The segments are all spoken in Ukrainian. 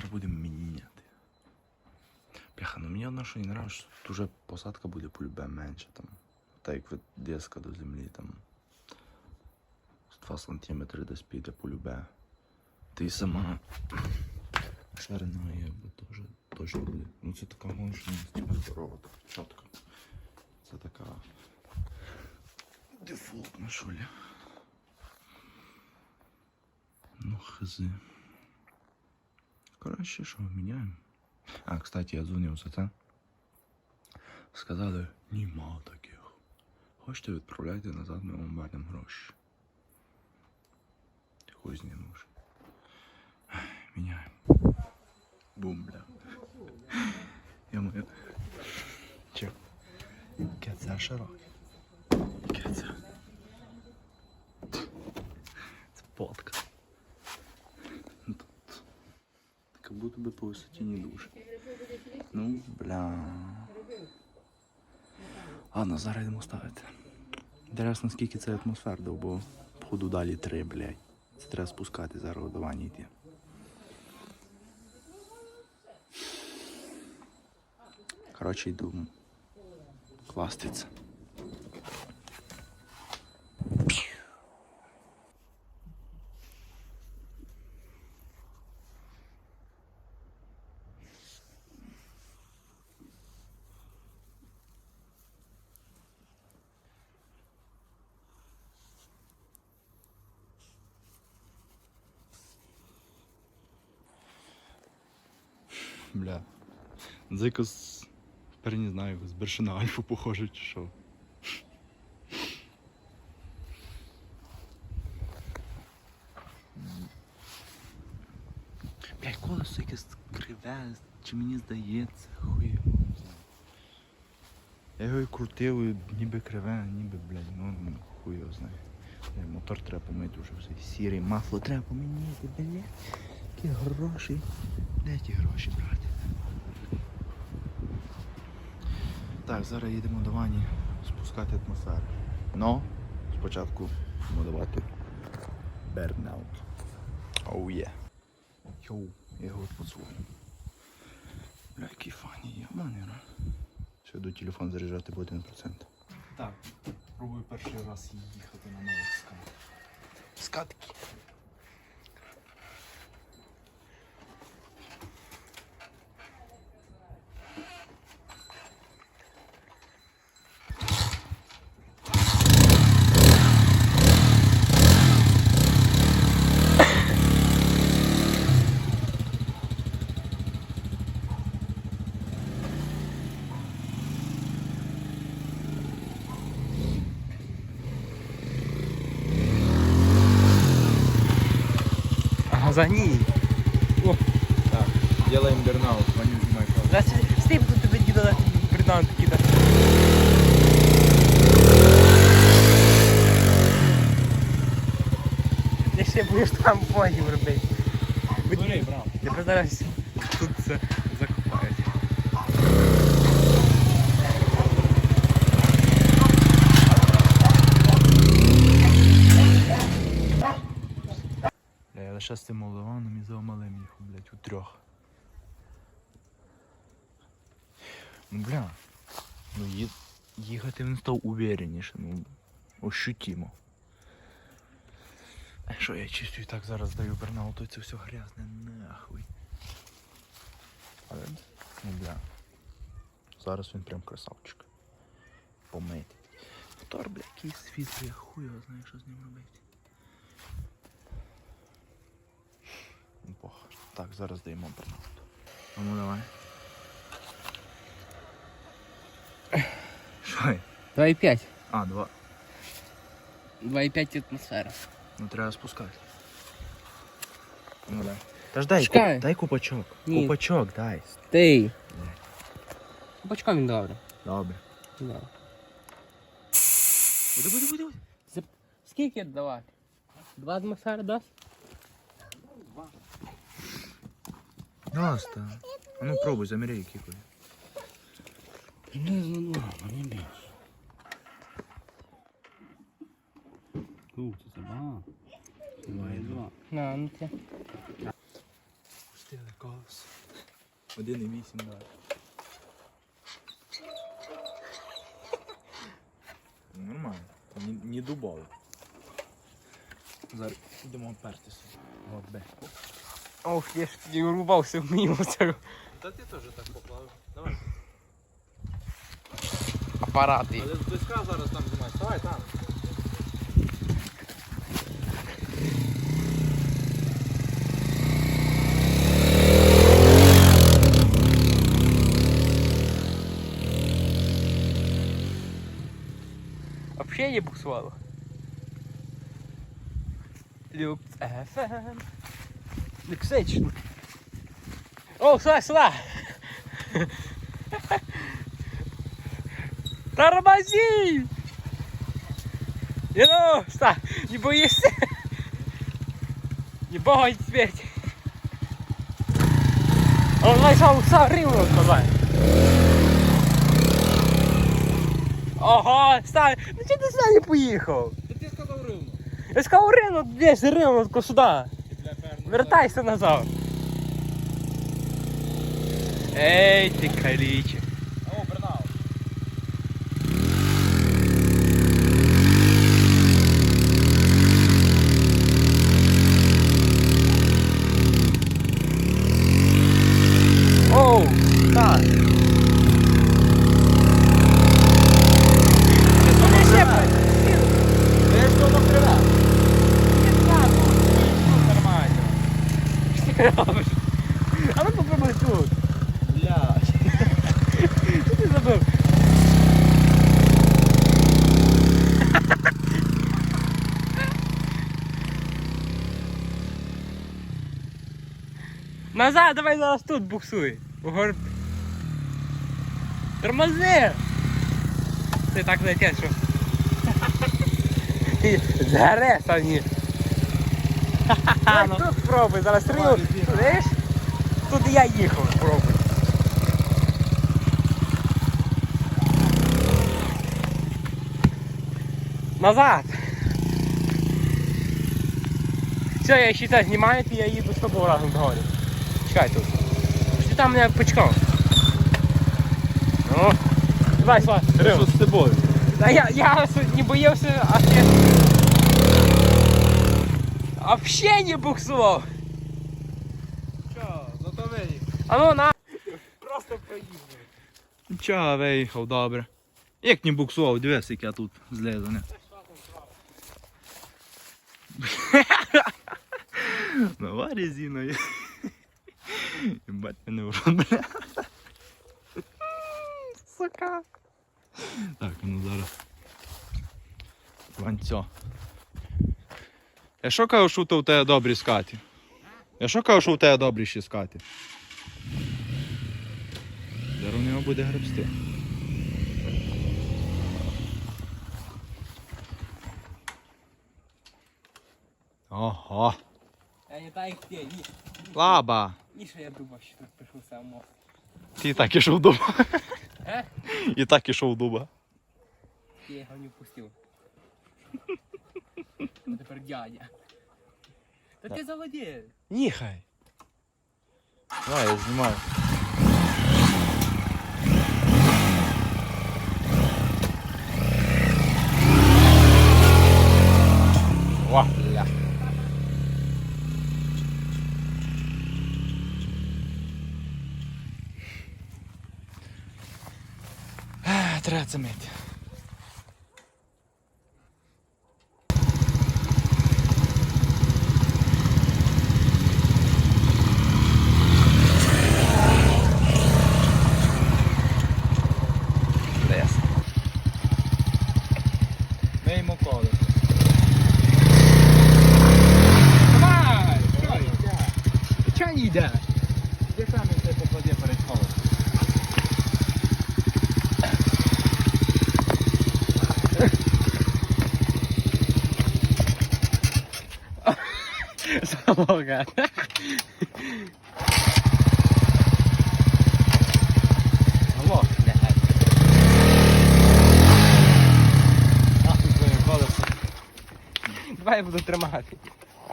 Зараз будемо міняти. Бляха, ну мені одно, що не нравиться, що тут уже посадка буде полюбе менше там. Так як від диска до землі там. з 2 сантиметри десь піде полюбе. Ти сама ширина якби теж точно буде. Ну це така гонщина, здорова, так чітко. Це така дефолтна шуля. Ну, хз. Коротше, що, міняємо. А, кстати, я дзвонив за це. Сказали, нема таких. Хочете відправляйте назад, ми вам вернемо гроші. Хуй з ним уже. Міняємо. Бум, бля. Я маю. Чек. Яке це широке. Це? Це подка. Ну, Тут. Как будто бы по высоте не душ. Ну, бля. Ладно, зараз йдемо ставити. Інтересно, скільки це атмосфер дав, бо походу далі три, блядь. Це треба спускати зараз вані йти. Коротше, йду класти Бля. Це якось. Тепер не знаю, більше на альфу похоже, чи що. Блядь, колесо якесь криве, чи мені здається, хуй. Я його і крутив, і ніби криве, ніби, блядь, ну ну, хуй його знає. Мотор треба помити вже все. Сірий, масло треба поміняти, блядь. Які гроші. Де ті гроші брати? Так, зараз їдемо до вані спускати атмосферу. Но спочатку будемо давати бернаут. Оу є. Йоу, я його поцілую. Бля, який фані є, манера. Все, йду телефон заряджати по 1%. Так, пробую перший раз їхати на нових скалах. Скатки. Газані. Так, делаем бернаут, Ваню знімай правду. Зараз стій тут тебе діда придам кида. Я ще будеш там потім робити. Бери, брав. Тебе зараз тут це закопають. Я з цим молдаваном і за малим їхав, блядь, у трьох. Ну, бля, ну ї... їхати він став увереніше, ну, ощутимо. А що я чистю і так зараз даю бернауту, це все грязне, нахуй. Але, ну, бля, зараз він прям красавчик. Помитий. Мотор, бля, який світлий, хуй його знаю, що з ним робити. Так, зараз даємо бернаут. Ну давай. Що? є? 2,5. А, два. 2,5 атмосфера. Ну треба спускати. Ну дай. Та ж дай, Чекай. куп, дай купачок. Ні. Купачок дай. Ти. Бачком він добре. Добре. Да. Буди, буди, буди, буди. Скільки давати? Два атмосфери дасть? Ясно. А ну пробуй, заміряй який куди. Приблизно два, не більше. Ух, це забагато. Давай, Два. На, ну це. Запустили колесо. 1,8 далі. Нормально. Не, не дубовий. Зараз йдемо пертися. От бе. Ох, я ж тоді урубався в мимо цього Та ти теж так поплавив. Давай. апарати. Але близька зараз там знімай. Давай там. Вообще не буксувало. Люкс FM. Лексично. О, сюда, сюда. Тормози! И ну, что, не боишься? Не богать теперь. Он начал ривно сказать. Ого, став. Ну чого ти сюди не поїхав? Та ти сказав рівно. Я сказав ринок, десь тако сюди. Бля, фермер. Вертайся назад. Ей, ти каліче. О, Бернау. Оу, так. Вони ще Я ж воно криве. нормально. Що ти робиш? А ну попробуй тут. Бля. Що ти забив? Назад, давай зараз тут буксуй. Угор... Тормози! Ти так летиш, що... Ти згареш, а ні. Ну, тут спробуй, зараз іди. Видиш? Тут я їхав, спробуй. Назад. Все, я считаю, знімаю, і я їду з тобою разом догорі. Чекай тут. Ти там мене почекав. Ну, давай, давай, Що з тобою? Та я, я не боявся, а ти... Вообще не буксував. Що, зато виїхав. А ну на. Просто проїхав. Чого виїхав, добре. Як не буксував, дивись, як я тут злизаний. Нова резина є. Єбать мене в рот, бля. Сука. Так, ну зараз. Ванцьо. Я що кажу, що то в тебе добрі скаті? Я що кажу, що в тебе добрі ще скаті? Зараз у нього буде гребсти. Ого. Я не так, ти, ні. Лаба. Ні, що я думав, що тут пішов сам мост. Ти і так ішов дуба. І так ішов дуба. Я його не впустив. А тепер дядя. Та ти заводи. Ніхай. Давай, я знімаю. О, бля. Треба це мити. Чого не йде? Де там це попаде перед колесом? Самога. Алло. Нахуй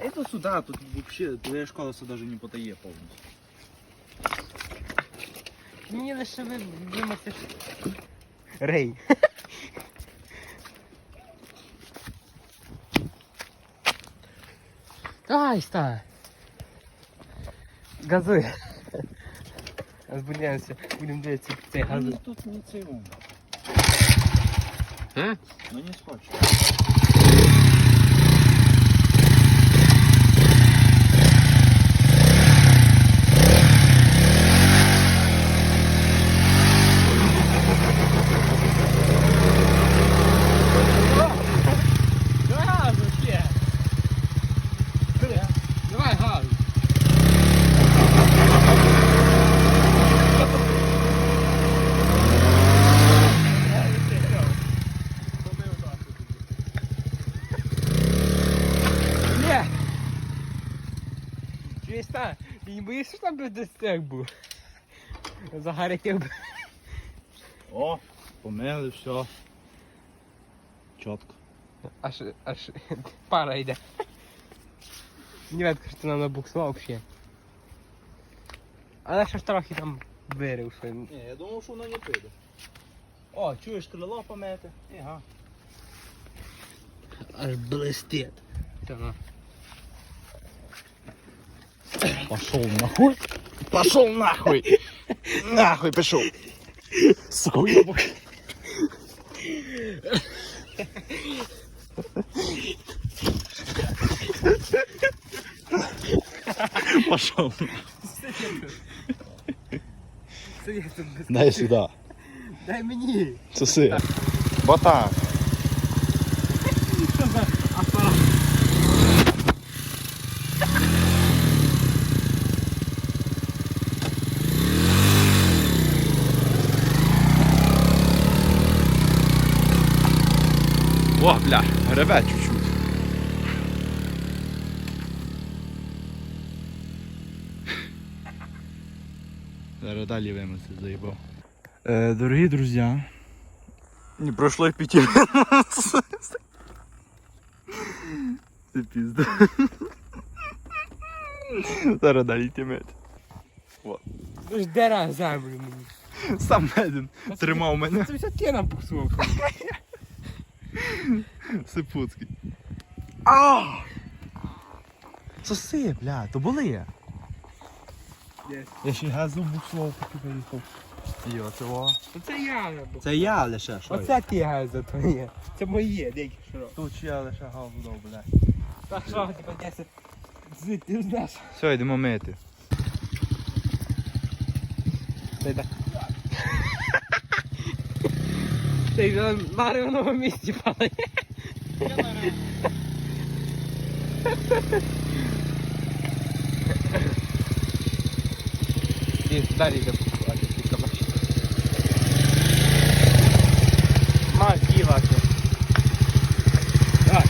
Это сюда, тут вообще твоє ж колесо даже не потає повністю. Мені лише ви вимати. Рей. Ай, ста. Газуй. Збудемося. Будемо дивитися цей газуй. тут не цей ум. А? Ну не схочу. Газу ще. Давай газу. Ні. Чуєш та? Не боїшся, що там би десь був? Загарятів би. О, помили, все. Чітко. Аж, аж пара йде. Видно, що ти нам набуксував взагалі. Але ще ж трохи там вирив, що Ні, я думав, що воно не піде. О, чуєш крило помити? Ага. аж блистить. Так. Пошел нахуй. Пошел нахуй. Нахуй пішов. Сука, уебок. Пошел. Дай сюда. Дай мені. Соси. Ботан. Що за апарат? О, гребе чуть-чуть. Зараз далі вимити заїбав. Е, дорогі друзі. Не пройшло і п'яти минут. Це пізда. Зараз далі тімет. Ну ж дера землю мені. Сам один тримав мене. Це все ти набуксував. Сипуцький. А! Соси, бля, то були. Є. Я ще газу буксував, поки поїхав. Йо, це во. Оце я набуксував. Це я лише, що? Оце ти газа твоє. Це моє, деякі що. Тут я лише дав, бля. Так що, типа, 10. Ти ти знаєш. Все, йдемо мити. Дай так. Ти на вареному місці падає. Ти далі йде покупати ці кабачки. Ма, діва. Так.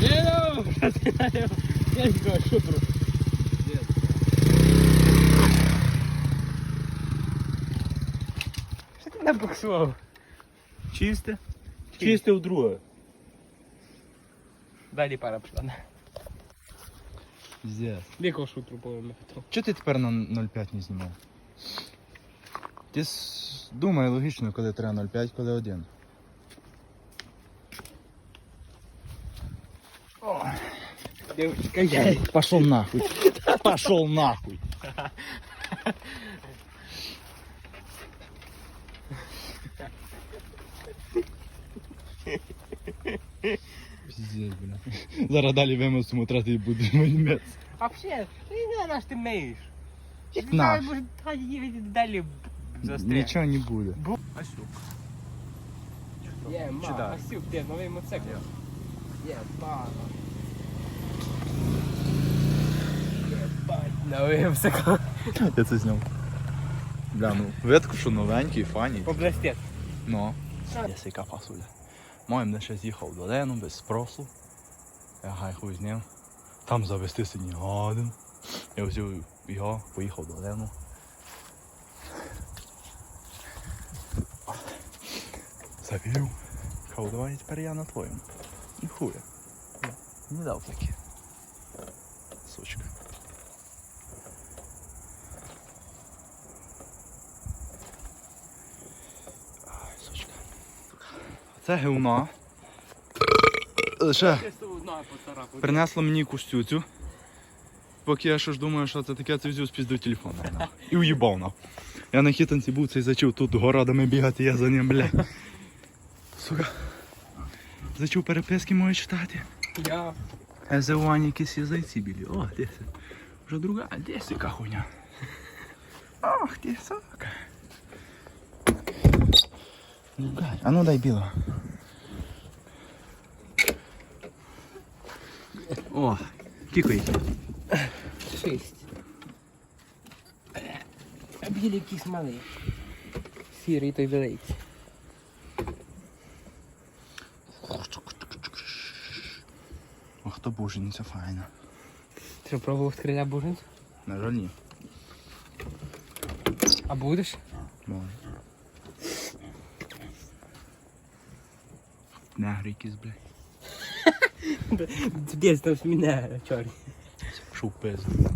Діду! Я ж кажу, що про... Що ти? Чисте? Чисте в друге. Далі пара пішла. Піздець. Дикого шутру повинно. Чого ти тепер на 0,5 не знімав? Ти с- думай логічно, коли треба 0,5, коли 1. Девочка, я. Пошел нахуй. Пошел нахуй. Бля. Зараз далі вимусимо трати і буде мельмець. А вообще, ти не знаю, ти миєш. Наш. може та їдь далі застряг. Нічого не буде. Асюк. Є, ма, Читай. Асюк, де новий мотоцикл. Є, бана. Новий мотоцикл. Я це зняв. Бля, ну видко, що новенький, фані. Поблестет. Ну. Десь яка фасуля. Моєм не ще з'їхав до Лену без спросу. Я гай хуй з ним. Там завестися не годен. Я взяв його, поїхав до Лену. Завів. Кажу, давай тепер я на твоєму. І хуя. Не дав таки. Сучка. Ай, сучка. Це гівно. Лише принесло мені кустюцю. Поки я ще ж думаю, що це таке, це взяв спіздив телефон. І уїбав нахуй. Я на хітанці був цей зачув тут городами бігати, я за ним, бля. Сука. Зачув переписки мої читати. Я. ЕЗУАНі якісь є зайці білі. О, де це? Вже друга, а де яка хуйня? Ах ти, сука. Друга. А ну дай білого. О, кікай. Шість. А білі якісь малий. Сірий той великий. Ох, то божениця файна. Ти пробував криля бужинцю? На жаль, ні. А будеш? Може. Негри якісь, бля. Десь там сміне, чорні. Пизду.